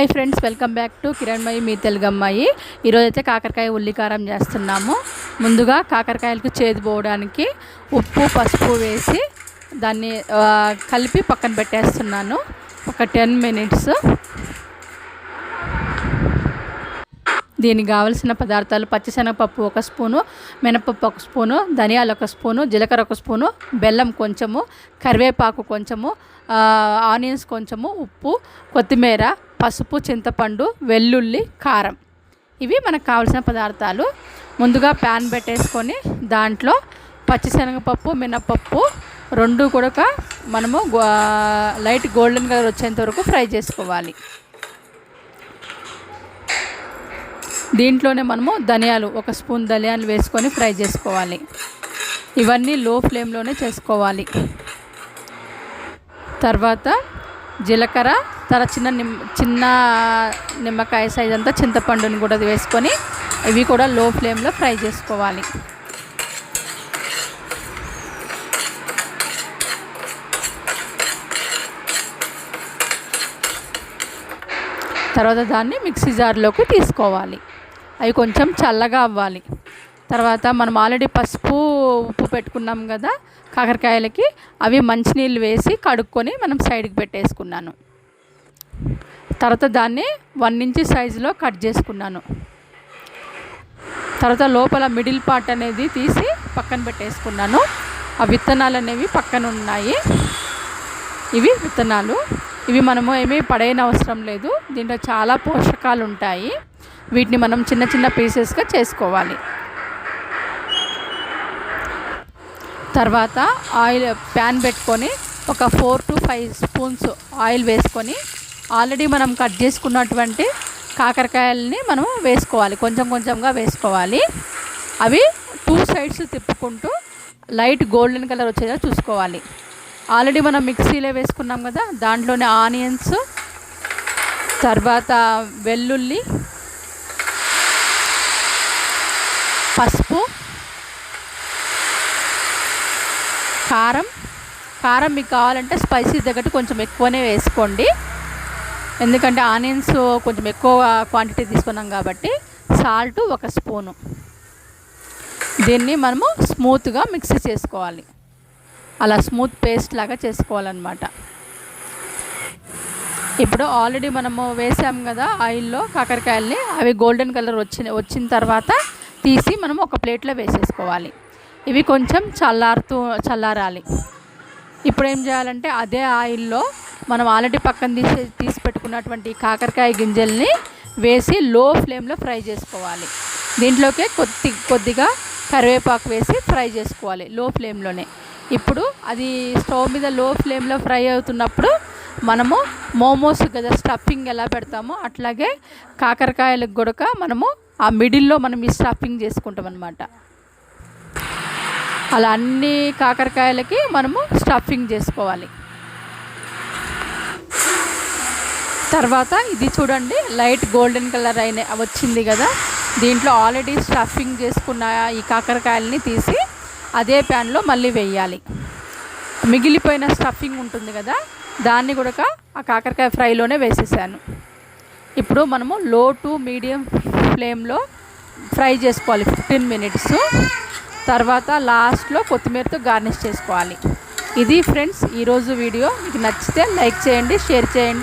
Hi friends welcome back to Kiranmayi మీ తెలుగమ్మాయి ఈరోజైతే కాకరకాయ ఉల్లికారం చేస్తున్నాము. ముందుగా కాకరకాయలకు చేదు పోవడానికి ఉప్పు పసుపు వేసి దాన్ని కలిపి పక్కన పెట్టేస్తున్నాను. ఒక టెన్ మినిట్స్. దీనికి కావలసిన పదార్థాలు పచ్చిశనగపప్పు ఒక స్పూను మినపప్పు ఒక స్పూను ధనియాలు ఒక స్పూను జీలకర్ర ఒక స్పూను బెల్లం కొంచెము కరివేపాకు కొంచెము ఆనియన్స్ కొంచెము ఉప్పు కొత్తిమీర పసుపు చింతపండు వెల్లుల్లి కారం. ఇవి మనకు కావాల్సిన పదార్థాలు. ముందుగా ప్యాన్ పెట్టేసుకొని దాంట్లో పచ్చిశనగపప్పు మినపప్పు రెండు కూడా మనము గో- లైట్ గోల్డెన్ కలర్ వచ్చేంత వరకు ఫ్రై చేసుకోవాలి. దీంట్లోనే మనము ధనియాలు ఒక స్పూన్ ధనియాలు వేసుకొని ఫ్రై చేసుకోవాలి. ఇవన్నీ లో ఫ్లేమ్లోనే చేసుకోవాలి. తర్వాత జీలకర్ర తర చిన్న నిమ్ చిన్న నిమ్మకాయ సైజ్ అంతా చింతపండుని కూడా వేసుకొని ఇవి కూడా లో ఫ్లేమ్లో ఫ్రై చేసుకోవాలి. తర్వాత దాన్ని మిక్సీ జార్లోకి తీసుకోవాలి. అవి కొంచెం చల్లగా అవ్వాలి. తర్వాత మనం ఆల్రెడీ పసుపు ఉప్పు పెట్టుకున్నాం కదా కాకరకాయలకి అవి మంచినీళ్ళు వేసి కడుక్కొని మనం సైడ్కి పెట్టేసుకున్నాను. తర్వాత దాన్ని వన్ ఇంచ్ సైజులో కట్ చేసుకున్నాను. తర్వాత లోపల మిడిల్ పార్ట్ అనేది తీసి పక్కన పెట్టేసుకున్నాను. ఆ విత్తనాలు అనేవి పక్కన ఉన్నాయి. ఇవి విత్తనాలు. ఇవి మనము ఏమీ పడేయని అవసరం లేదు. దీంట్లో చాలా పోషకాలు ఉంటాయి. వీటిని మనం చిన్న చిన్న పీసెస్గా చేసుకోవాలి. తర్వాత ఆయిల్ ప్యాన్ పెట్టుకొని ఒక four to five spoons oil వేసుకొని ఆల్రెడీ మనం కట్ చేసుకున్నటువంటి కాకరకాయలని మనం వేసుకోవాలి. కొంచెం కొంచెంగా వేసుకోవాలి. అవి టూ సైడ్స్ తిప్పుకుంటూ లైట్ గోల్డెన్ కలర్ వచ్చేలా చూసుకోవాలి. ఆల్రెడీ మనం మిక్సీలో వేసుకున్నాం కదా దాంట్లోనే ఆనియన్స్ తర్వాత వెల్లుల్లి పసుపు కారం. కారం మీకు కావాలంటే స్పైసీ తగ్గట్టు కొంచెం ఎక్కువనే వేసుకోండి. ఎందుకంటే ఆనియన్స్ కొంచెం ఎక్కువ క్వాంటిటీ తీసుకున్నాం కాబట్టి సాల్ట్ ఒక స్పూను. దీన్ని మనము స్మూత్గా మిక్స్ చేసుకోవాలి. అలా స్మూత్ పేస్ట్ లాగా చేసుకోవాలన్నమాట. ఇప్పుడు ఆల్రెడీ మనము వేసాం కదా ఆయిల్లో కాకరకాయల్ని. అవి గోల్డెన్ కలర్ వచ్చిన వచ్చిన తర్వాత తీసి మనం ఒక ప్లేట్లో వేసేసుకోవాలి. ఇవి కొంచెం చల్లారుతూ చల్లారాలి. ఇప్పుడు ఏం చేయాలంటే అదే ఆయిల్లో మనం ఆల్రెడీ పక్కన తీసి తీసి పెట్టుకున్నటువంటి కాకరకాయ గింజల్ని వేసి లో ఫ్లేమ్లో ఫ్రై చేసుకోవాలి. దీంట్లోకే కొద్ది కొద్దిగా కరివేపాకు వేసి ఫ్రై చేసుకోవాలి లో ఫ్లేమ్లోనే. ఇప్పుడు అది స్టవ్ మీద లో ఫ్లేమ్లో ఫ్రై అవుతున్నప్పుడు మనము మోమోస్ కదా స్టఫింగ్ ఎలా పెడతామో అట్లాగే కాకరకాయలకు కూడా మనము ఆ మిడిల్లో మనం ఈ స్టఫింగ్ చేసుకుంటాం అనమాట అలా అన్ని కాకరకాయలకి మనము స్టఫింగ్ చేసుకోవాలి. తర్వాత ఇది చూడండి లైట్ గోల్డెన్ కలర్ అయిన వచ్చింది కదా. దీంట్లో ఆల్రెడీ స్టఫింగ్ చేసుకున్న ఈ కాకరకాయలని తీసి అదే ప్యాన్లో మళ్ళీ వేయాలి. మిగిలిపోయిన స్టఫింగ్ ఉంటుంది కదా దాన్ని కూడా ఆ కాకరకాయ ఫ్రైలోనే వేసేసాను. ఇప్పుడు మనము లో టు మీడియం ఫ్లేమ్లో ఫ్రై చేసుకోవాలి ఫిఫ్టీన్ మినిట్స్ తర్వాత లాస్ట్లో కొత్తిమీరతో గార్నిష్ చేసుకోవాలి. ఇది ఫ్రెండ్స్ ఈరోజు వీడియో. మీకు నచ్చితే లైక్ చేయండి షేర్ చేయండి.